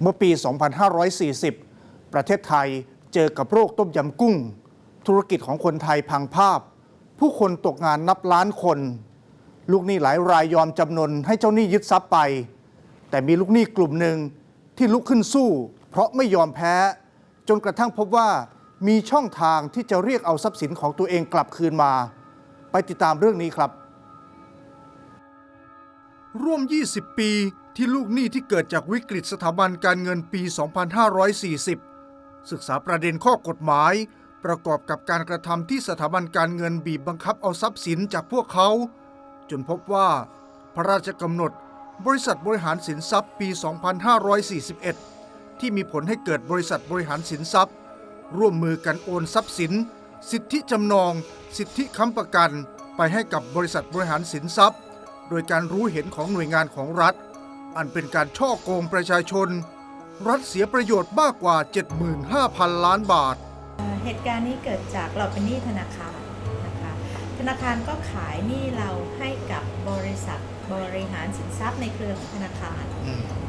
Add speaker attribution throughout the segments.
Speaker 1: เมื่อปี 2540 ประเทศไทยเจอกับโรคต้มยำกุ้ง ธุรกิจของคนไทยพังภาพ ผู้คนตกงานนับล้านคน ลูกหนี้หลายรายยอมจำนนให้เจ้าหนี้ยึดทรัพย์ไป แต่มีลูกหนี้กลุ่มหนึ่งที่ลุกขึ้นสู้ เพราะไม่ยอมแพ้ จนกระทั่งพบว่ามีช่องทางที่จะเรียกเอาทรัพย์สินของตัวเองกลับคืนมา ไปติดตามเรื่องนี้ครับ ร่วม 20 ปี ที่ลูกหนี้ที่เกิดจากวิกฤตสถาบันการเงินปี 2540 ศึกษาประเด็นข้อกฎหมาย ประกอบกับการกระทำที่สถาบันการเงินบีบบังคับเอาทรัพย์สินจากพวกเขา จนพบว่า พระราชกำหนด บริษัทบริหารสินทรัพย์ปี 2541 ที่มีผลให้เกิดบริษัทบริหารสินทรัพย์ ร่วมมือกันโอนทรัพย์สิน สิทธิจำนอง สิทธิค้ำประกัน ไปให้กับบริษัทบริหารสินทรัพย์ โดยการรู้เห็นของหน่วยงานของรัฐ อันเป็นการช่อโกงประชาชน รัฐเสียประโยชน์มากกว่า 75,000 ล้านบาท
Speaker 2: เอ่อเหตุการณ์นี้เกิดจากเราเป็นหนี้ธนาคารนะคะธนาคารก็ขายหนี้เราให้กับบริษัทบริหารสินทรัพย์ในเครือของธนาคาร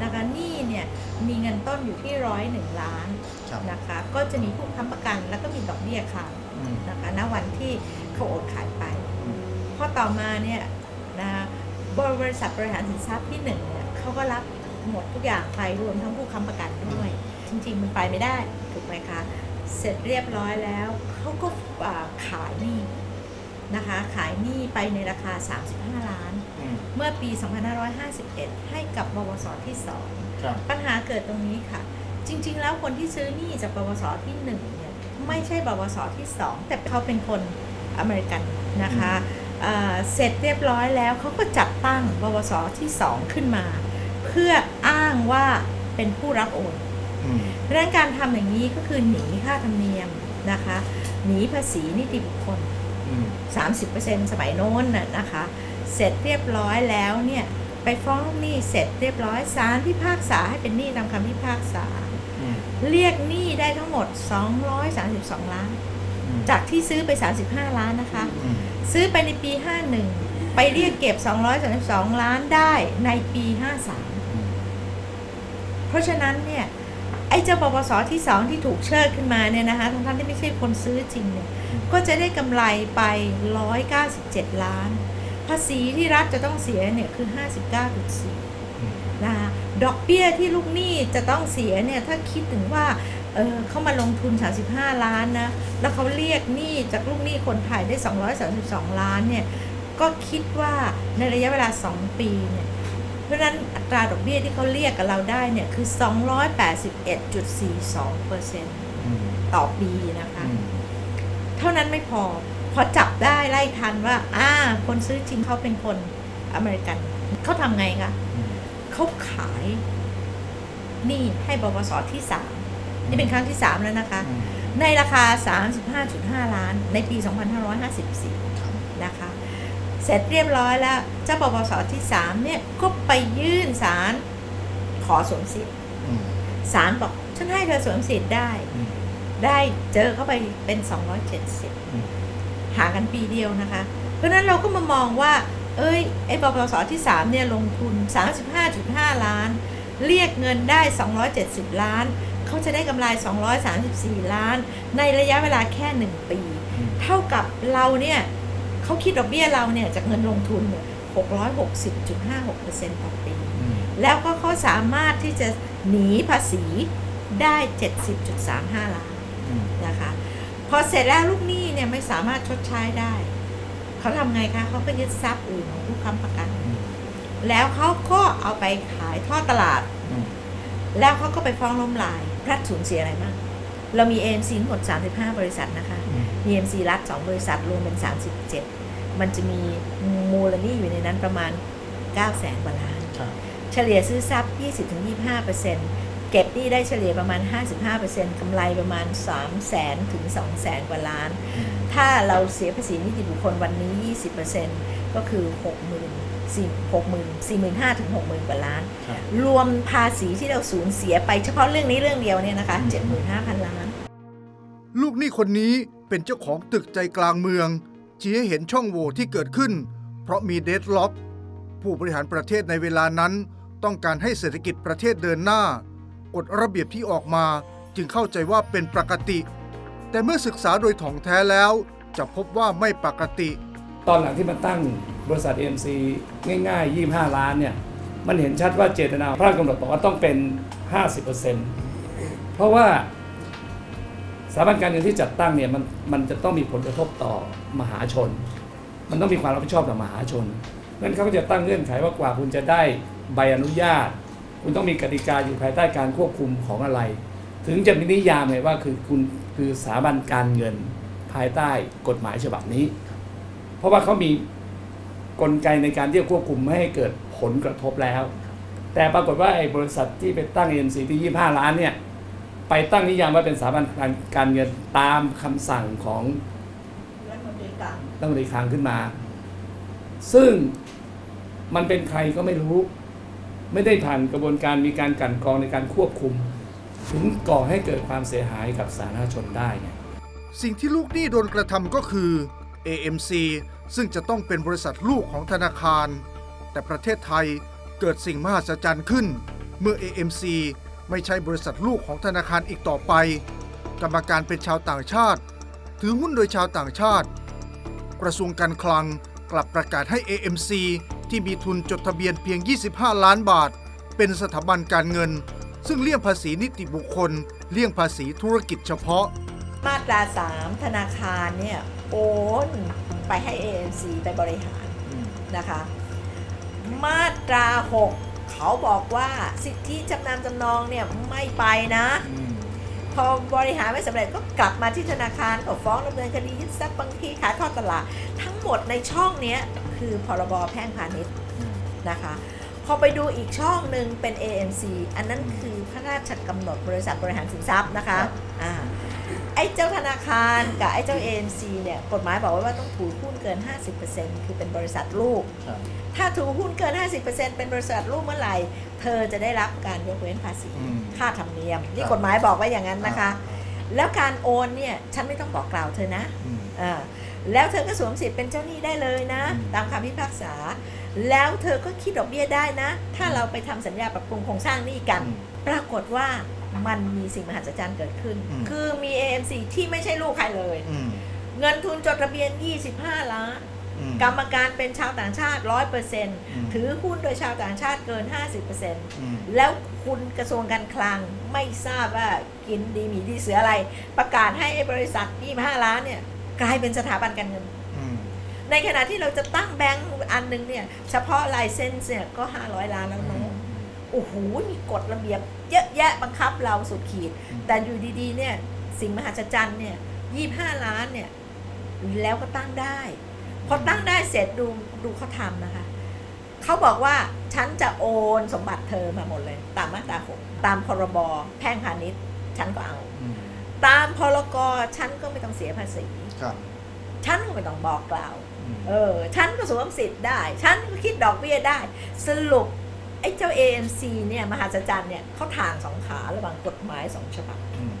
Speaker 2: นะคะหนี้เนี่ยมีเงินต้นอยู่ที่ร้อยหนึ่งล้าน
Speaker 1: ครับ
Speaker 2: นะคะก็จะมีผู้ค้ำประกันแล้วก็มีดอกเบี้ยค้างนะคะณวันที่เขาโอนขายไปพอต่อมาเนี่ยนะคะบริษัทบริหารสินทรัพย์ที่หนึ่ง เนี่ยเขาก็รับหมดทุกอย่างไปรวมทั้งผู้ค้ำประกันด้วย จริง ๆ มันไปไม่ได้ถูกไหมคะ เสร็จเรียบร้อยแล้วเขาก็อ่าขายหนี้นะคะขายหนี้ไปในราคา 35 ล้าน เมื่อปี 2551 ให้กับบวสที่
Speaker 1: ครับ
Speaker 2: 2ปัญหาเกิดตรงนี้ค่ะ จริง ๆ แล้วคนที่ซื้อหนี้จากบวสที่ 1 เนี่ย ไม่ใช่บวสที่ 2 แต่เขาเป็นคนอเมริกันนะคะอ่าเสร็จเรียบร้อยแล้วเขาก็จัดตั้งบวสที่ 2 ขึ้นมา เพื่ออ้างว่าเป็นผู้รับโอนเพราะฉะนั้นการทำอย่างนี้ก็คือหนีค่าธรรมเนียมนะคะ หนีภาษีนิติบุคคล 30%สมัยโน้นน่ะนะคะ เสร็จเรียบร้อยแล้วเนี่ยไปฟ้องลูกหนี้เสร็จเรียบร้อยศาลพิพากษาให้เป็นหนี้ตามคำพิพากษา เรียกหนี้ได้ทั้งหมด 232 ล้าน จากที่ซื้อไป 35 ล้านนะคะ ซื้อไปในปี 51 ไปเรียกเก็บ 232 ล้านได้ในปี 53 เพราะฉะนั้นเนี่ยไอ้เจ้าปปสที่สองที่ถูกเชิดขึ้นมาเนี่ยนะคะทั้งท่านที่ไม่ใช่คนซื้อจริงเนี่ยก็จะได้กำไรไป 197 ล้าน ภาษีที่รัฐจะต้องเสียเนี่ยคือ 59.4นะคะดอกเบี้ยที่ลูกหนี้จะต้องเสียเนี่ยถ้าคิดถึงว่าเออเขามาลงทุน 35 ล้านนะ แล้วเขาเรียกหนี้จากลูกหนี้คนไทยได้ 232 ล้านเนี่ย ก็คิดว่าในระยะเวลา 2 ปีเนี่ย ราะฉะนั้นอัตราดอกเบี้ยที่เขาเรียกกับเราได้เนี่ยคือ 281.42เปอร์เซ็นต์ต่อปีนะคะ เท่านั้นไม่พอ พอจับได้ไล่ทันว่า อ่า คนซื้อจริงเขาเป็นคนอเมริกัน เขาทำไงคะเขาขายหนี่ให้บวสที่สามนี่เป็นครั้งที่สามแล้วนะคะ ในราคา 35.5 ล้านในปี 2554 นะคะ เสร็จเรียบร้อยแล้ว เจ้าปปสที่3เนี่ยก็ไปยื่นศาลขอสวมสิทธิ์ศาลบอกฉันให้เธอสวมสิทธิ์ได้ ได้เจอเข้าไปเป็น270ห่างกันปีเดียวนะคะ เพราะฉะนั้นเราก็มามองว่า เอ้ยไอ้ปปสที่3เนี่ยลงทุน35.5ล้าน เรียกเงินได้270ล้านเขาจะได้กำไร 234 ล้าน ในระยะเวลาแค่ 1 ปี เท่ากับเราเนี่ย เขาคิดดอกเบี้ยเราเนี่ยจากเงินลงทุนเนี่ย660.56%ต่อปีแล้วก็เขาสามารถที่จะหนีภาษีได้ 70.35 ล้านนะคะพอเสร็จแล้วลูกหนี้เนี่ยไม่สามารถชดใช้ได้ เขาทำไงคะเขาก็ยึดทรัพย์อื่นของผู้ค้ำประกัน แล้วเขาก็เอาไปขายทอดตลาด แล้วเขาก็ไปฟ้องล้มลายรัฐสูญเสียอะไรบ้างเรามี AMC ทั้งหมด35 บริษัทนะคะมี AMC รัฐ2บริษัทรวมเป็น 37 มันจะมีมูลหนี้อยู่ในนั้นประมาณ9แสนกว่าล้าน เฉลี่ยซื้อทรัพย์ 20-25%เก็บหนี้ได้เฉลี่ยประมาณ 55%กำไรประมาณ3แสนถึง2แสนกว่าล้าน ถ้าเราเสียภาษีนิติบุคคลวันนี้ 20%ก็คือ 60,000 40,000 45,000ถึง60,000 กว่าล้าน รวมภาษีที่เราสูญเสียไปเฉพาะเรื่องนี้เรื่องเดียวเนี่ยนะคะ 75,000 ล้าน
Speaker 1: ลูกหนี้คนนี้เป็นเจ้าของตึกใจกลางเมือง ชี้ให้เห็นช่องโหว่ที่เกิดขึ้น เพราะมีเดดล็อกผู้บริหารประเทศในเวลานั้น ต้องการให้เศรษฐกิจประเทศเดินหน้ากฎระเบียบที่ออกมาจึงเข้าใจว่าเป็นปกติ แต่เมื่อศึกษาโดยถ่องแท้แล้ว จะพบว่าไม่ปกติ
Speaker 3: ตอนหลังที่มันตั้งบริษัท MC ง่ายๆ 25 ล้านเนี่ย มันเห็นชัดว่าเจตนาพระราชกำหนดบอกว่าต้องเป็น 50%เพราะว่า สถาบันการเงินที่จัดตั้งเนี่ยมันมันจะต้องมีผลกระทบต่อมหาชน มันต้องมีความรับผิดชอบต่อมหาชนนั้นเขาก็จะตั้งเงื่อนไขว่ากว่าคุณจะได้ใบอนุญาต คุณต้องมีกติกาอยู่ภายใต้การควบคุมของอะไร ถึงจะมีนิยามเลยว่าคือคุณคือสถาบันการเงินภายใต้กฎหมายฉบับนี้ เพราะว่าเขามีกลไกในการที่จะควบคุมไม่ให้เกิดผลกระทบแล้ว แต่ปรากฏว่าไอ้บริษัทที่ไปตั้ง AMC ที่ 25 ล้านเนี่ย ไปตั้งนิยามว่าเป็นสถาบันการเงินตามคำสั่งของ
Speaker 2: รัฐมนตรีกลาง
Speaker 3: รัฐมนตรีคลังขึ้นมา ซึ่งมันเป็นใครก็ไม่รู้ ไม่ได้ผ่านกระบวนการมีการกันกรองในการควบคุม ถึงก่อให้เกิดความเสียหายกับสาธารณชนได้ไง
Speaker 1: สิ่งที่ลูกหนี้โดนกระทำก็คือ AMC ซึ่งจะต้องเป็นบริษัทลูกของธนาคาร แต่ประเทศไทยเกิดสิ่งมหัศจรรย์ขึ้น เมื่อ AMC ไม่ใช่บริษัทลูกของธนาคารอีกต่อไป กรรมการเป็นชาวต่างชาติ ถือหุ้นโดยชาวต่างชาติ กระทรวงการคลังกลับประกาศให้ AMC ที่มีทุนจดทะเบียนเพียง 25 ล้านบาท เป็นสถาบันการเงิน ซึ่งเลี่ยงภาษีนิติบุคคล เลี่ยงภาษีธุรกิจเฉพาะ
Speaker 2: มาตรา 3 ธนาคารเนี่ย โอนไปให้ ANC ไปบริหารนะคะ มาตรา 6 เขาบอกว่าสิทธิจำนำจำนองเนี่ยไม่ไปนะ พอบริหารไม่สำเร็จก็กลับมาที่ธนาคารก็ฟ้องดำเนินคดียึดทรัพย์บางทีขายทอดตลาด ทั้งหมดในช่องเนี้ยคือพรบแพ่งพาณิชย์นะคะพ อไปดูอีกช่องหนึ่งเป็น ANC อันนั้นคือพระราชกำหนดบริษัทบริหารสินทรัพย์นะคะ
Speaker 1: ครับ
Speaker 2: อ่าไอ้เจ้าธนาคารกับไอ้เจ้า ANC เนี่ยกฎหมายบอกไว้ว่าต้องถือหุ้นเกิน 50%คือเป็นบริษัทลูกถ้าถือหุ้นเกิน 50%เป็นบริษัทลูกเมื่อไหร่ เธอจะได้รับการยกเว้นภาษี
Speaker 1: อืม
Speaker 2: ค่าธรรมเนียม นี่
Speaker 1: ครับ
Speaker 2: กฎหมายบอกไว้อย่างนั้นนะคะ แล้วการโอนเนี่ยฉันไม่ต้องบอกกล่าวเธอนะอ่าแล้วเธอก็สวมสิทธิ์เป็นเจ้าหนี้ได้เลยนะ
Speaker 1: อืม
Speaker 2: ตามคำพิพากษา แล้วเธอก็คิดดอกเบี้ยได้นะ ถ้าเราไปทำสัญญาปรับปรุงโครงสร้างหนี้กัน ปรากฏว่ามันมีสิ่งมหัศจรรย์เกิดขึ้น
Speaker 1: อืม
Speaker 2: คือมี AMC ที่ไม่ใช่ลูกใครเลย
Speaker 1: อืม
Speaker 2: เงินทุนจดทะเบียน 25 ล้าน
Speaker 1: อืม
Speaker 2: กรรมการเป็นชาวต่างชาติ 100%
Speaker 1: ม
Speaker 2: ถือหุ้นโดยชาวต่างชาติเกิน 50%
Speaker 1: อืม
Speaker 2: แล้วคุณกระทรวงการคลังไม่ทราบว่ากินดีหมีดีเสืออะไร ประกาศให้ไอ้บริษัท 25 ล้านเนี่ยกลายเป็นสถาบันการเงิน
Speaker 1: อืม
Speaker 2: ในขณะที่เราจะตั้งแบงก์อันหนึงเนี่ย เฉพาะไลเซนส์เนี่ยก็ 500 ล้านแล้วเน้องโอ้โหมีกฎระเบียบเยอะแยะบังคับเราสุดขีด แต่อยู่ดีๆ เนี่ยสิ่งมหัศจรรย์เนี่ย25ล้านเนี่ย แล้วก็ตั้งได้ พอตั้งได้เสร็จดูดูเขาทำนะคะ เขาบอกว่าฉันจะโอนสมบัติเธอมาหมดเลย ตามมาตราหกตามพรบแพ่งพาณิชย์ ฉันก็เอา
Speaker 1: อืม
Speaker 2: ตามพรกฉันก็ไม่ต้องเสียภาษี
Speaker 1: ครับ
Speaker 2: ฉันก็ไม่ต้องบอกกล่าว
Speaker 1: อืม
Speaker 2: เออฉันก็สวมสิทธิ์ได้ ฉันก็คิดดอกเบี้ยได้ สรุปไอ้เจ้า AMC เนี่ยมหาศจรรย์เนี่ยเขาทางสองขาระหว่างกฎหมายสองฉบับ
Speaker 1: อืม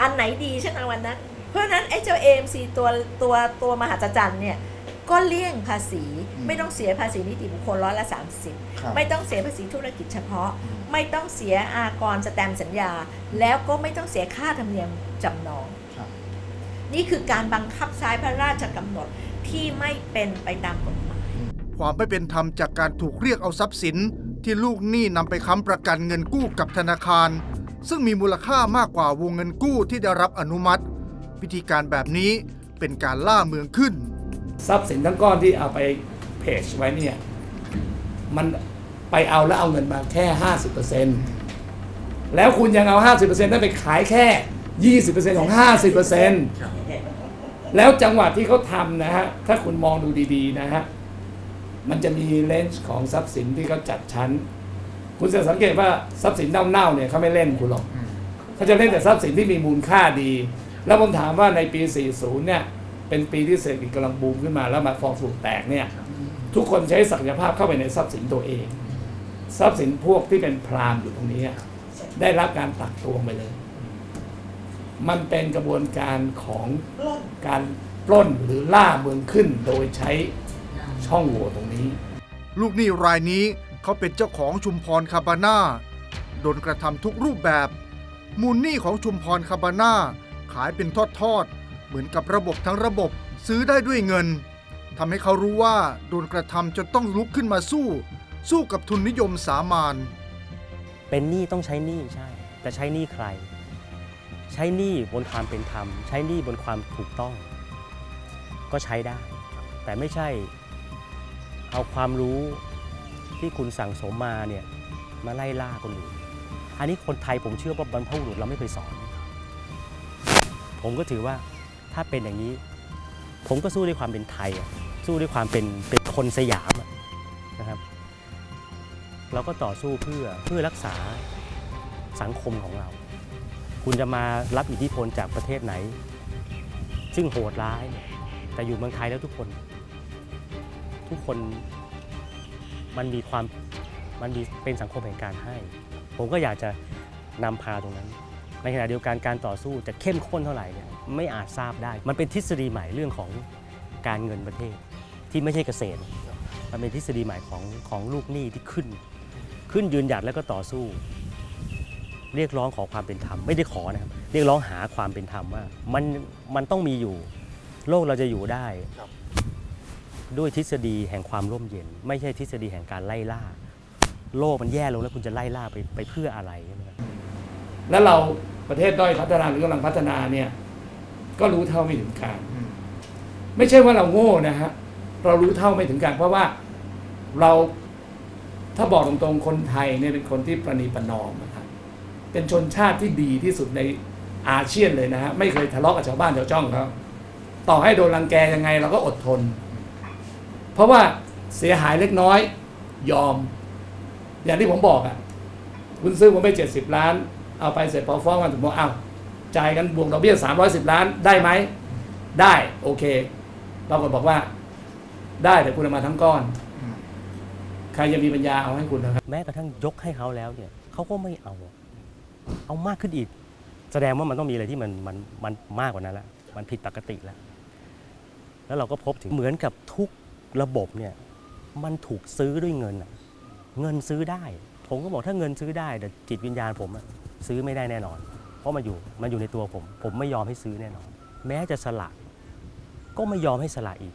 Speaker 2: อันไหนดีฉันเอาวันนั้น เพราะฉะนั้นไอ้เจ้า AMC ตัวตัวตัวมหาจรรย์เนี่ยก็เลี่ยงภาษี
Speaker 1: อืม
Speaker 2: ไม่ต้องเสียภาษีนิติบุคคลร้อยละ
Speaker 1: ครับ
Speaker 2: 30 ไม่ต้องเสียภาษีธุรกิจเฉพาะ
Speaker 1: อืม
Speaker 2: ไม่ต้องเสียอากรสแตมป์สัญญา แล้วก็ไม่ต้องเสียค่าธรรมเนียมจำนอง
Speaker 1: ครับ
Speaker 2: นี่คือการบังคับใช้พระราชกำหนด ที่ไม่เป็นไปตามกฎหมาย
Speaker 1: ความไม่เป็นธรรมจากการถูกเรียกเอาทรัพย์สิน ที่ลูกหนี้นำไปค้ำประกันเงินกู้กับธนาคาร ซึ่งมีมูลค่ามากกว่าวงเงินกู้ที่ได้รับอนุมัติ วิธีการแบบนี้เป็นการล่าเมืองขึ้น
Speaker 3: ทรัพย์สินทั้งก้อนที่เอาไปเพจไว้เนี่ยมันไปเอาแล้วเอาเงินมาแค่ 50%แล้วคุณยังเอา 50%นั้นไปขายแค่ 20%ของ 50% แล้วจังหวะที่เขาทำนะฮะ ถ้าคุณมองดูดีๆนะฮะ มันจะมีเลนส์ของทรัพย์สินที่เขาจัดชั้น คุณจะสังเกตว่าทรัพย์สินเน่าๆเนี่ยเขาไม่เล่นคุณหรอกเขาจะเล่นแต่ทรัพย์สินที่มีมูลค่าดี แล้วผมถามว่าในปี 40 เนี่ย เป็นปีที่เศรษฐกิจกำลังบูมขึ้นมาแล้วมาฟองสบู่แตกเนี่ย ทุกคนใช้ศักยภาพเข้าไปในทรัพย์สินตัวเอง ทรัพย์สินพวกที่เป็นพรามอยู่ตรงนี้อะได้รับการตักตวงไปเลย มันเป็นกระบวนการของการปล้นหรือล่าเมืองขึ้นโดยใช้ช่องโหว่ตรงนี้
Speaker 1: ลูกหนี้รายนี้เขาเป็นเจ้าของชุมพรคาบาน่าโดนกระทำทุกรูปแบบ มูลหนี้ของชุมพรคาบาน่าขายเป็นทอดๆเหมือนกับระบบทั้งระบบซื้อได้ด้วยเงินทำให้เขารู้ว่าโดนกระทำจนต้องลุกขึ้นมาสู้ สู้กับทุนนิยมสามาน
Speaker 4: เป็นหนี้ต้องใช้หนี้ใช่ แต่ใช้หนี้ใคร ใช้หนี้บนความเป็นธรรม ใช้หนี้บนความถูกต้อง ก็ใช้ได้ แต่ไม่ใช่เอาความรู้ที่คุณสั่งสมมาเนี่ยมาไล่ล่าคนอื่น อันนี้คนไทยผมเชื่อว่าบรรพบุรุษเราไม่เคยสอน ผมก็ถือว่าถ้าเป็นอย่างนี้ ผมก็สู้ด้วยความเป็นไทย สู้ด้วยความเป็นเป็นคนสยามนะครับ เราก็ต่อสู้เพื่อเพื่อรักษาสังคมของเรา คุณจะมารับอิทธิพลจากประเทศไหน ซึ่งโหดร้ายเนี่ยแต่อยู่เมืองไทยแล้วทุกคน ทุกคนมันมีความมันมีเป็นสังคมแห่งการให้ ผมก็อยากจะนำพาตรงนั้น ในขณะเดียวกันการต่อสู้จะเข้มข้นเท่าไหร่เนี่ยไม่อาจทราบได้ มันเป็นทฤษฎีใหม่เรื่องของการเงินประเทศ ที่ไม่ใช่เกษตร มันเป็นทฤษฎีใหม่ของของลูกหนี้ที่ขึ้น ขึ้นยืนหยัดแล้วก็ต่อสู้ เรียกร้องขอความเป็นธรรมไม่ได้ขอนะครับเรียกร้องหาความเป็นธรรมว่ามันมันต้องมีอยู่ โลกเราจะอยู่ได้
Speaker 1: ครับ
Speaker 4: ด้วยทฤษฎีแห่งความร่มเย็น ไม่ใช่ทฤษฎีแห่งการไล่ล่า โลกมันแย่ลงแล้วคุณจะไล่ล่าไปไปเพื่ออะไรใช่ไหมครับ
Speaker 3: แล้วเราประเทศด้อยพัฒนาหรือกำลังพัฒนาเนี่ยก็รู้เท่าไม่ถึงการ ไม่ใช่ว่าเราโง่นะฮะเรารู้เท่าไม่ถึงการ เพราะว่าเราถ้าบอกตรงๆคนไทยเนี่ยเป็นคนที่ประนีประนอมนะครับ เป็นชนชาติที่ดีที่สุดในอาเซียนเลยนะฮะไม่เคยทะเลาะกับชาวบ้านชาวช่องเขาต่อให้โดนรังแกยังไงเราก็อดทน เพราะว่าเสียหายเล็กน้อยยอม อย่างที่ผมบอกอะ่ะ คุณซื้อผมไปเจ็ดสิบล้าน เอาไปเสร็จพอฟ้องกันถึงบอกอ้าวจ่ายกันบวกดอกเบี้ยสามร้อยสิบล้านได้ไหม ได้โอเคเราก็บอกว่า ได้แต่คุณเอามาทั้งก้อน
Speaker 1: อืม
Speaker 3: ใครจะมีปัญญาเอาให้คุณนะครับ
Speaker 4: แม้กระทั่งยกให้เขาแล้วเนี่ยเขาก็ไม่เอา เอามากขึ้นอีก แสดงว่ามันต้องมีอะไรที่มันมันมันมากกว่านั้นล้วมันผิดปกติแล้ว แล้วเราก็พบถึงเหมือนกับทุกระบบเนี่ยมันถูกซื้อด้วยเงินเงินซื้อได้ ผมก็บอกถ้าเงินซื้อได้แต่จิตวิญญาณผมซื้อไม่ได้แน่นอน เพราะมันอยู่มันอยู่ในตัวผม ผมไม่ยอมให้ซื้อแน่นอน แม้จะสละก็ไม่ยอมให้สละอีก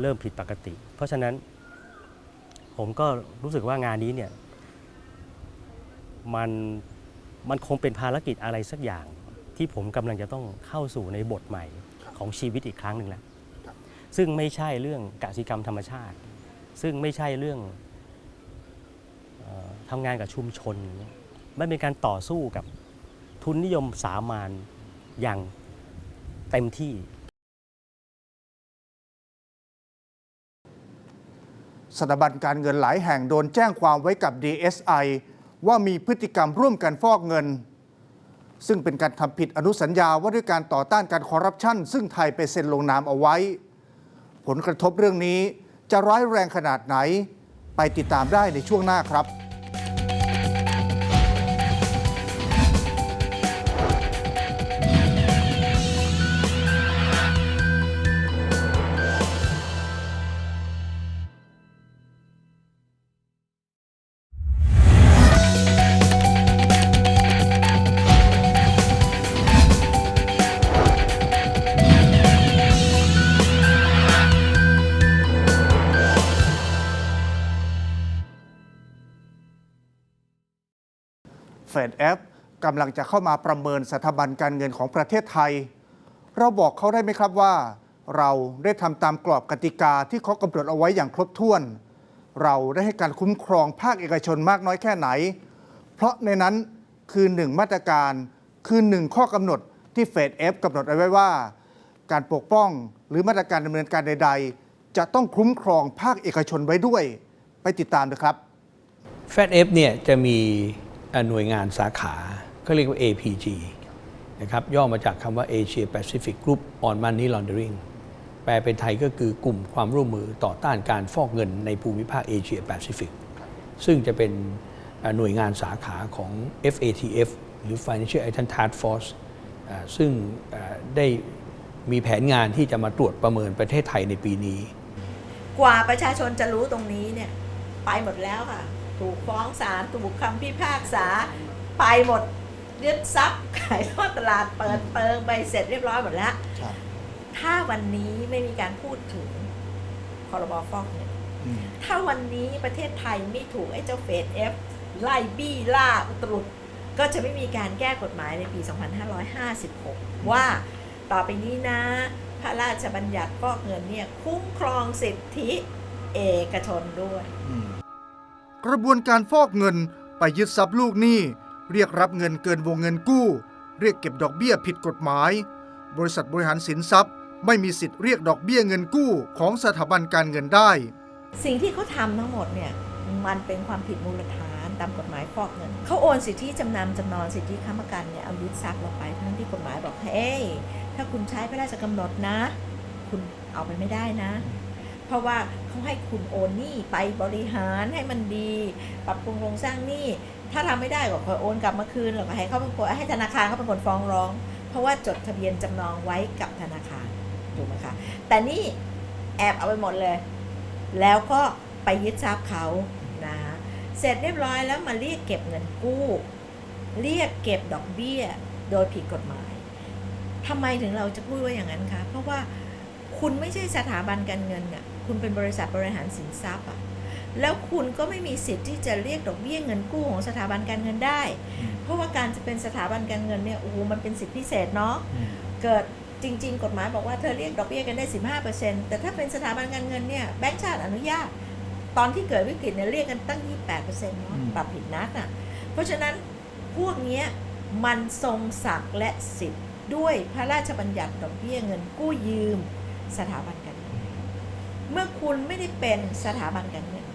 Speaker 4: เริ่มผิดปกติ เพราะฉะนั้นผมก็รู้สึกว่างานนี้เนี่ย มันมันคงเป็นภารกิจอะไรสักอย่าง ที่ผมกำลังจะต้องเข้าสู่ในบทใหม่ของชีวิตอีกครั้งหนึ่งแล้ว
Speaker 1: ครับ
Speaker 4: ซึ่งไม่ใช่เรื่องกสิกรรมธรรมชาติ ซึ่งไม่ใช่เรื่องเออทำงานกับชุมชนอย่างเงี้ยมันเป็นการต่อสู้กับทุนนิยมสามานอย่างเต็มที่
Speaker 1: สถาบันการเงินหลายแห่งโดนแจ้งความไว้กับ DSI ว่ามีพฤติกรรมร่วมกันฟอกเงิน ซึ่งเป็นการทำผิดอนุสัญญาว่าด้วยการต่อต้านการคอร์รัปชันซึ่งไทยไปเซ็นลงนามเอาไว้ ผลกระทบเรื่องนี้จะร้ายแรงขนาดไหน ไปติดตามได้ในช่วงหน้าครับ เฟดแอฟกำลังจะเข้ามาประเมินสถาบันการเงินของประเทศไทย เราบอกเขาได้ไหมครับว่า เราได้ทำตามกรอบกติกาที่เขากำหนดเอาไว้อย่างครบถ้วน เราได้ให้การคุ้มครองภาคเอกชนมากน้อยแค่ไหน เพราะในนั้นคือหนึ่งมาตรการคือหนึ่งข้อกำหนดที่เฟดเอฟกำหนดเอาไว้ว่า การปกป้องหรือมาตรการดำเนินการใด ๆ จะต้องคุ้มครองภาคเอกชนไว้ด้วย ไปติดตามเลยครับ
Speaker 5: f a t f เนี่ยจะมี หน่วยงานสาขาเขาเรียกว่า APG นะครับย่อมาจากคำว่า Asia Pacific Group on Money Laundering แปลเป็นไทยก็คือกลุ่มความร่วมมือต่อต้านการฟอกเงินในภูมิภาคเอเชียแปซิฟิกซึ่งจะเป็นหน่วยงานสาขาของ FATF หรือ Financial Action Task Force ซึ่งได้มีแผนงานที่จะมาตรวจประเมินประเทศไทยในปีนี้
Speaker 2: กว่าประชาชนจะรู้ตรงนี้เนี่ยไปหมดแล้วค่ะ ถูกฟ้องศาลถูกคำพิพากษาไปหมดยึดทรัพย์ขายทอดตลาดเปิดเปิงไปเสร็จเรียบร้อยหมดแล้ว
Speaker 1: ครับ
Speaker 2: ถ้าวันนี้ไม่มีการพูดถึงพรบฟอกเงิน
Speaker 1: อืม
Speaker 2: ถ้าวันนี้ประเทศไทยไม่ถูกไอ้เจ้าเฟดเอฟไล่บี้ล่าอุตรุด ก็จะไม่มีการแก้กฎหมายในปี 2556 ว่าต่อไปนี้นะ พระราชบัญญัติฟอกเงินเนี่ยคุ้มครองสิทธิเอกชนด้วย
Speaker 1: กระบวนการฟอกเงินไปยึดทรัพย์ลูกหนี้ เรียกรับเงินเกินวงเงินกู้ เรียกเก็บดอกเบี้ยผิดกฎหมาย บริษัทบริหารสินทรัพย์ ไม่มีสิทธิ์เรียกดอกเบี้ยเงินกู้ของสถาบันการเงินได้
Speaker 2: สิ่งที่เขาทำทั้งหมดเนี่ยมันเป็นความผิดมูลฐานตามกฎหมายฟอกเงินเขาโอนสิทธิจำนำจำนองสิทธิค้ำประกันเนี่ยเอายึดทรัพย์เราไปทั้งที่กฎหมายบอกเฮ้ยถ้าคุณใช้พระราชกำหนดนะ คุณเอาไปไม่ได้นะ เพราะว่าเขาให้คุณโอนหนี้ไปบริหารให้มันดี ปรับปรุงโครงสร้างหนี้ถ้าทำไม่ได้ก็ขอโอนกลับมาคืนหรือให้เขาเป็นคนให้ธนาคารเขาเป็นคนฟ้องร้อง เพราะว่าจดทะเบียนจำนองไว้กับธนาคารถูกไหมคะแต่นี่แอบเอาไปหมดเลย แล้วก็ไปยึดทรัพย์เขานะเสร็จเรียบร้อยแล้วมาเรียกเก็บเงินกู้ เรียกเก็บดอกเบี้ยโดยผิดกฎหมายทำไมถึงเราจะพูดว่าอย่างนั้นคะเพราะว่าคุณไม่ใช่สถาบันการเงินน่ะ คุณเป็นบริษัทบริหารสินทรัพย์อะแล้วคุณก็ไม่มีสิทธิ์ที่จะเรียกดอกเบี้ยเงินกู้ของสถาบันการเงินได้ เพราะว่าการจะเป็นสถาบันการเงินเนี่ยโอ้โหมันเป็นสิทธิพิเศษเนาะเกิดจริง ๆ กฎหมายบอกว่าเธอเรียกดอกเบี้ยกันได้ 15%แต่ถ้าเป็นสถาบันการเงินเนี่ยแบงก์ชาติอนุญาต ตอนที่เกิดวิกฤตเนี่ยเรียกกันตั้ง 28%เนาะ
Speaker 1: อืม
Speaker 2: ปรับผิดนัดอะเพราะฉะนั้นพวกเนี้ยมันทรงศักดิ์และสิทธิ์ด้วยพระราชบัญญัติดอกเบี้ยเงินกู้ยืมสถาบันการเงิน เมื่อคุณไม่ได้เป็นสถาบันการเงิน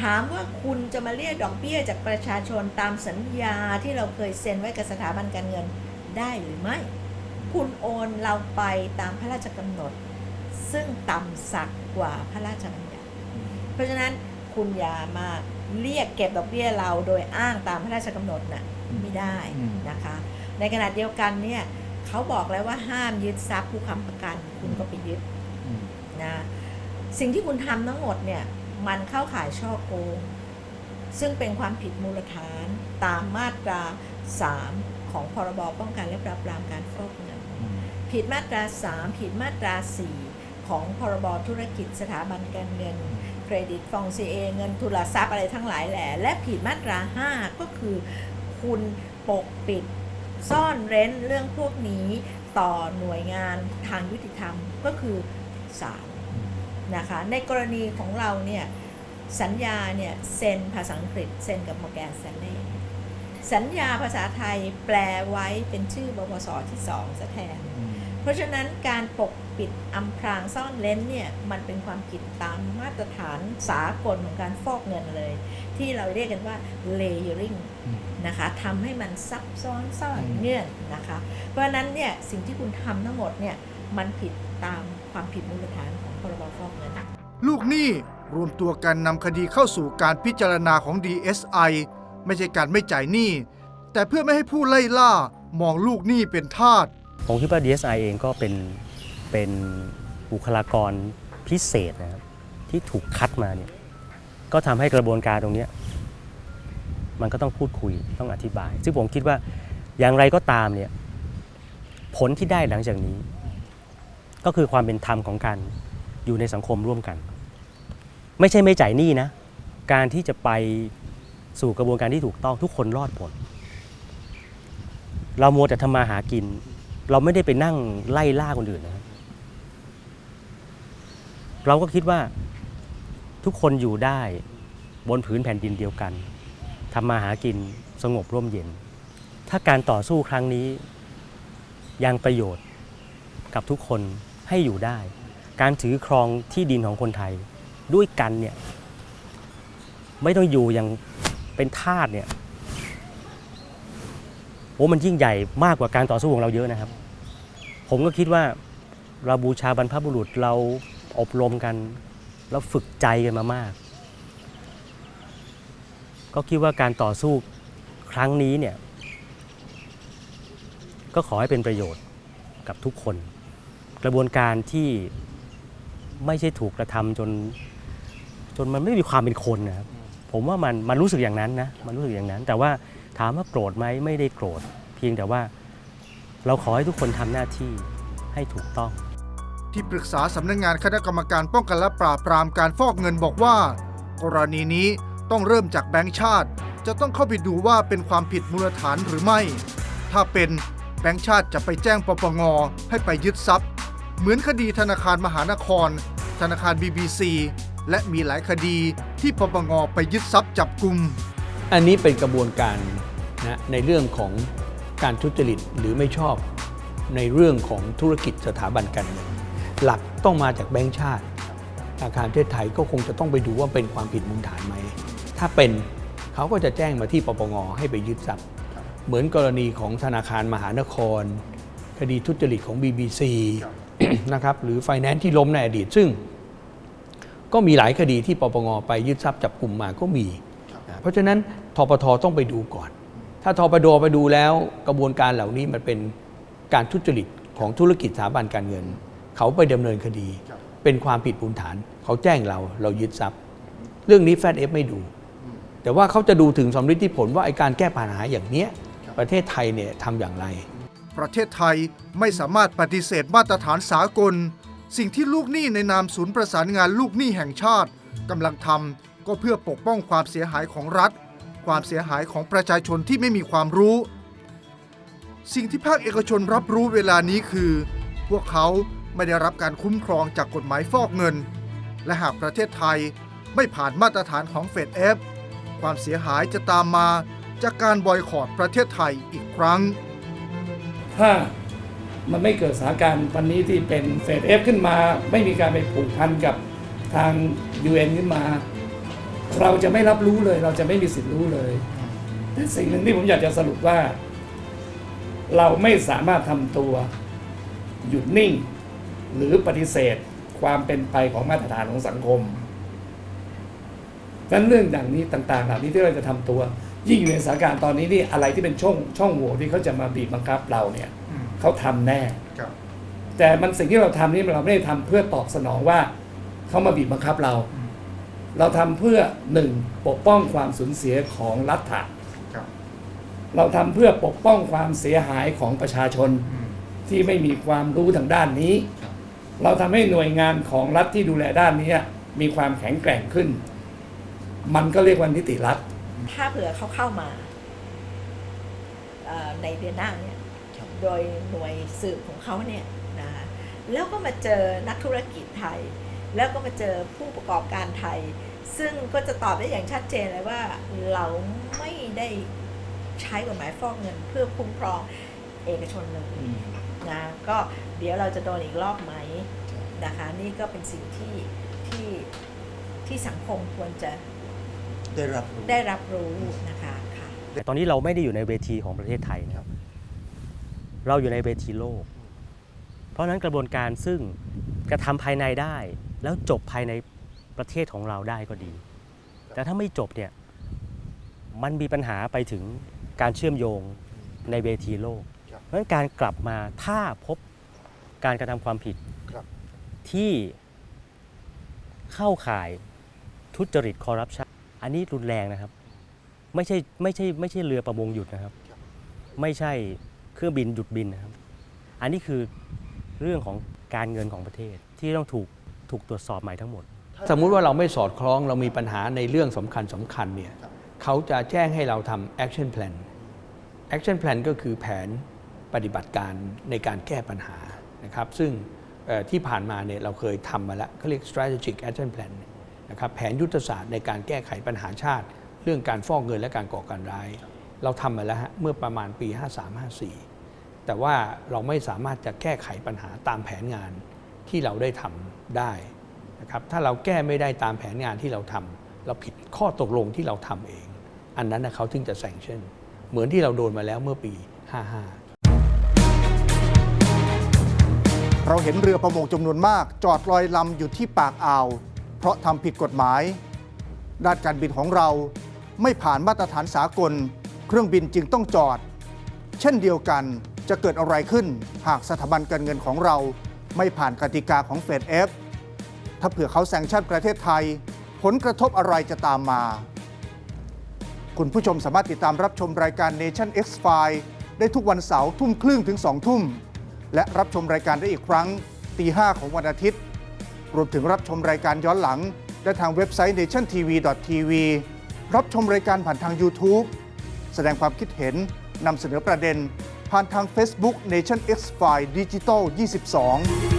Speaker 2: ถามว่าคุณจะมาเรียกดอกเบี้ยจากประชาชนตามสัญญาที่เราเคยเซ็นไว้กับสถาบันการเงินได้หรือไม่ คุณโอนเราไปตามพระราชกำหนด ซึ่งต่ำสักกว่าพระราชบัญญัติ เพราะฉะนั้นคุณอย่ามาเรียกเก็บดอกเบี้ยเราโดยอ้างตามพระราชกำหนดน่ะไม่ได้นะคะ ในขณะเดียวกันเนี่ยเขาบอกแล้วว่าห้ามยึดทรัพย์ผู้ค้ำประกัน คุณก็ไปยึดนะ สิ่งที่คุณทำทั้งหมดเนี่ย มันเข้าข่ายช่อโกง ซึ่งเป็นความผิดมูลฐานตามมาตรา 3 ของพรบป้องกันและปราบปรามการฟอกเงิน ผิดมาตรา 3 ผิดมาตรา 4 ของพรบธุรกิจสถาบันการเงิน เครดิตฟองซีเอเงินทุนทรัพย์อะไรทั้งหลายแหละ และผิดมาตรา 5 ก็คือ คุณปกปิดซ่อนเร้นเรื่องพวกนี้ต่อหน่วยงานทางยุติธรรมก็คือศาล นะคะ ในกรณีของเราเนี่ยสัญญาเนี่ยเซ็นภาษาอังกฤษเซ็นกับมอร์แกนสแตนเลย์สัญญาภาษาไทยแปลไว้เป็นชื่อบพสที่สองซะแทน เพราะฉะนั้นการปกปิดอำพรางซ่อนเล้นเนี่ยมันเป็นความผิดตามมาตรฐานสากลของการฟอกเงินเลย ที่เราเรียกกันว่า layering นะคะทำให้มันซับซ้อนซ่อน
Speaker 1: อืม
Speaker 2: เงื่อนนะคะ เพราะฉะนั้นเนี่ยสิ่งที่คุณทำทั้งหมดเนี่ยมันผิดตามความผิดมูลฐานของ พรบฟอกเงิน
Speaker 1: ลูกหนี้รวมตัวกันนำคดีเข้าสู่การพิจารณาของ DSI ไม่ใช่การไม่จ่ายหนี้ แต่เพื่อไม่ให้ผู้ไล่ล่ามองลูกหนี้เป็นทาส
Speaker 4: ผมคิดว่า DSI เองก็เป็นเป็นบุคลากรพิเศษนะครับที่ถูกคัดมาเนี่ยก็ทำให้กระบวนการตรงเนี้ยมันก็ต้องพูดคุยต้องอธิบาย ซึ่งผมคิดว่าอย่างไรก็ตามเนี่ยผลที่ได้หลังจากนี้ ก็คือความเป็นธรรมของการ อยู่ในสังคมร่วมกัน ไม่ใช่ไม่จ่ายหนี้นะ การที่จะไปสู่กระบวนการที่ถูกต้องทุกคนรอดผล เรามัวแต่ทำมาหากิน เราไม่ได้ไปนั่งไล่ล่าคนอื่นนะเราก็คิดว่าทุกคนอยู่ได้บนผืนแผ่นดินเดียวกันทำมาหากินสงบร่มเย็น ถ้าการต่อสู้ครั้งนี้ยังประโยชน์กับทุกคนให้อยู่ได้ การถือครองที่ดินของคนไทย ด้วยกันเนี่ยไม่ต้องอยู่อย่างเป็นทาสเนี่ยโอ้มันยิ่งใหญ่มากกว่าการต่อสู้ของเราเยอะนะครับ ผมก็คิดว่าเราบูชาบรรพบุรุษเราอบรมกัน แล้วฝึกใจกันมามาก ก็คิดว่าการต่อสู้ครั้งนี้เนี่ยก็ขอให้เป็นประโยชน์กับทุกคน กระบวนการที่ ไม่ใช่ถูกกระทำจน จนมันไม่มีความเป็นคนนะครับผผมว่ามันมันรู้สึกอย่างนั้นนะมันรู้สึกอย่างนั้น แต่ว่าถามว่าโกรธไหมไม่ได้โกรธ เพียงแต่ว่าเราขอให้ทุกคนทำหน้าที่ให้ถูกต้อง
Speaker 1: ที่ปรึกษาสำนักงานคณะกรรมการป้องกันและปราบปรามการฟอกเงินบอกว่า กรณีนี้ต้องเริ่มจากแบงก์ชาติ จะต้องเข้าไปดูว่าเป็นความผิดมูลฐานหรือไม่ ถ้าเป็นแบงก์ชาติจะไปแจ้งปปงให้ไปยึดทรัพย์ เหมือนคดีธนาคารมหานคร ธนาคาร BBC และมีหลายคดีที่ปปงไปยึดทรัพย์จับกลุ่ม
Speaker 5: อันนี้เป็นกระบวนการนะในเรื่องของการทุจริตหรือไม่ชอบในเรื่องของธุรกิจสถาบันการเงินหลักต้องมาจากแบงก์ชาติธนาคารประเทศไทยก็คงจะต้องไปดูว่าเป็นความผิดมูลฐานไหม ถ้าเป็นเขาก็จะแจ้งมาที่ปปงให้ไปยึดทรัพย์ เหมือนกรณีของธนาคารมหานคร คดีทุจริตของ BBC นะครับหรือไฟแนนซ์ที่ล้มในอดีต ซึ่ง ก็มีหลายคดีที่ปปงไปยึดทรัพย์จับกลุ่มมาก็มี เพราะฉะนั้นทปทต้องไปดูก่อน ถ้าทปดไปดูแล้วกระบวนการเหล่านี้มันเป็นการทุจริตของธุรกิจสถาบันการเงิน เขาไปดำเนินคดี เป็นความผิดมูลฐาน เขาแจ้งเราเรายึดทรัพย์ เรื่องนี้แฟดเอฟไม่ดู แต่ว่าเขาจะดูถึงสำลิดที่ผลว่าไอการแก้ปัญหาอย่างเนี้ยประเทศไทยเนี่ยทำอย่างไร
Speaker 1: ประเทศไทยไม่สามารถปฏิเสธมาตรฐานสากล สิ่งที่ลูกหนี้ในนามศูนย์ประสานงานลูกหนี้แห่งชาติกำลังทำก็เพื่อปกป้องความเสียหายของรัฐ ความเสียหายของประชาชนที่ไม่มีความรู้ สิ่งที่ภาคเอกชนรับรู้เวลานี้คือ พวกเขาไม่ได้รับการคุ้มครองจากกฎหมายฟอกเงิน และหากประเทศไทยไม่ผ่านมาตรฐานของเฟดเอฟความเสียหายจะตามมาจากการบอยคอรดประเทศไทยอีกครั้ง
Speaker 3: ถ้ามันไม่เกิดสถานการณ์วันนี้ที่เป็นเฟดเอฟขึ้นมา ไม่มีการไปผูกพันกับทาง UN ขึ้นมา เราจะไม่รับรู้เลย เราจะไม่มีสิทธิ์รู้เลยแต่สิ่งหนึ่งที่ผมอยากจะสรุปว่า เราไม่สามารถทำตัว หยุดนิ่ง หรือปฏิเสธความเป็นไปของมาตรฐานของสังคมนั้นเรื่องอย่างนี้ต่างๆเหล่านี้ที่เราจะทำตัว ยิ่งอยู่ในสถานการณ์ตอนนี้นี่อะไรที่เป็นช่องช่องโหว่ที่เขาจะมาบีบบังคับเราเนี่ยเขาทำแน่แต่มันสิ่งที่เราทำนี่เราไม่ได้ทำเพื่อตอบสนองว่าเขามาบีบบังคับเราเราทำเพื่อหนึ่งปกป้องความสูญเสียของรัฐะเราทำเพื่อปกป้องความเสียหายของประชาชนที่ไม่มีความรู้ทางด้านนี้เราทำให้หน่วยงานของรัฐที่ดูแลด้านนี้มีความแข็งแกร่งขึ้น มันก็เรียกว่านิติรัฐ
Speaker 2: ถ้าเผื่อเขาเข้ามาเอ่อในเดือนหน้าเนี่ยโดยหน่วยสืบของเขาเนี่ยนะคะแล้วก็มาเจอนักธุรกิจไทย แล้วก็มาเจอผู้ประกอบการไทย ซึ่งก็จะตอบได้อย่างชัดเจนเลยว่าเราไม่ได้ใช้กฎหมายฟอกเงินเพื่อคุ้มครองเอกชนเลยนะก็เดี๋ยวเราจะโดนอีกรอบไหมนะคะ นี่ก็เป็นสิ่งที่ที่ที่สังคมควรจะ
Speaker 1: ได้รับรู้
Speaker 2: ได้รับรู้นะคะค่ะ
Speaker 4: แต่ตอนนี้เราไม่ได้อยู่ในเวทีของประเทศไทยนะครับ เราอยู่ในเวทีโลก เพราะฉะนั้นกระบวนการซึ่งกระทำภายในได้ แล้วจบภายในประเทศของเราได้ก็ดี แต่ถ้าไม่จบเนี่ยมันมีปัญหาไปถึงการเชื่อมโยงในเวทีโลก เพราะฉะนั้นการกลับมาถ้าพบการกระทำความผิด
Speaker 1: ครับ
Speaker 4: ที่เข้าข่ายทุจริตคอร์รัปชัน อันนี้รุนแรงนะครับไม่ใช่ไม่ใช่ไม่ใช่เรือประมงหยุดนะครับ ไม่ใช่เครื่องบินหยุดบินนะครับ อันนี้คือเรื่องของการเงินของประเทศที่ต้องถูกถูกตรวจสอบใหม่ทั้งหมด
Speaker 5: สมมุติว่าเราไม่สอดคล้องเรามีปัญหาในเรื่องสำคัญสำคัญเนี่ยเขาจะแจ้งให้เราทำ action plan action plan ก็คือแผนปฏิบัติการในการแก้ปัญหานะครับ ซึ่งที่ผ่านมาเนี่ยเราเคยทำมาแล้วเขาเรียก strategic action plan นะครับแผนยุทธศาสตร์ในการแก้ไขปัญหาชาติ เรื่องการฟอกเงินและการก่อการร้าย เราทำมาแล้วฮะเมื่อประมาณปี 53-54 แต่ว่าเราไม่สามารถจะแก้ไขปัญหาตามแผนงานที่เราได้ทำได้นะครับถ้าเราแก้ไม่ได้ตามแผนงานที่เราทำเราผิดข้อตกลงที่เราทำเอง อันนั้นนะเขาถึงจะแซงชั่นเหมือนที่เราโดนมาแล้วเมื่อปี 55
Speaker 1: เราเห็นเรือประมงจำนวนมาก จอดลอยลำอยู่ที่ปากอ่าว เพราะทำผิดกฎหมาย ด้านการบินของเราไม่ผ่านมาตรฐานสากล เครื่องบินจึงต้องจอด เช่นเดียวกันจะเกิดอะไรขึ้นหากสถาบันการเงินของเราไม่ผ่านกติกาของเฟดเอฟถ้าเผื่อเขาแซงชั่นประเทศไทย ผลกระทบอะไรจะตามมา คุณผู้ชมสามารถติดตามรับชมรายการ Nation X File ได้ทุกวันเสาร์ทุ่มครึ่งถึง 2 ทุ่ม และรับชมรายการได้อีกครั้งตี5ของวันอาทิตย์ รวมถึงรับชมรายการย้อนหลัง ได้ทางเว็บไซต์ nationtv.tv รับชมรายการผ่านทาง YouTube แสดงความคิดเห็นนำเสนอประเด็น ผ่านทาง Facebook Nation X File Digital 22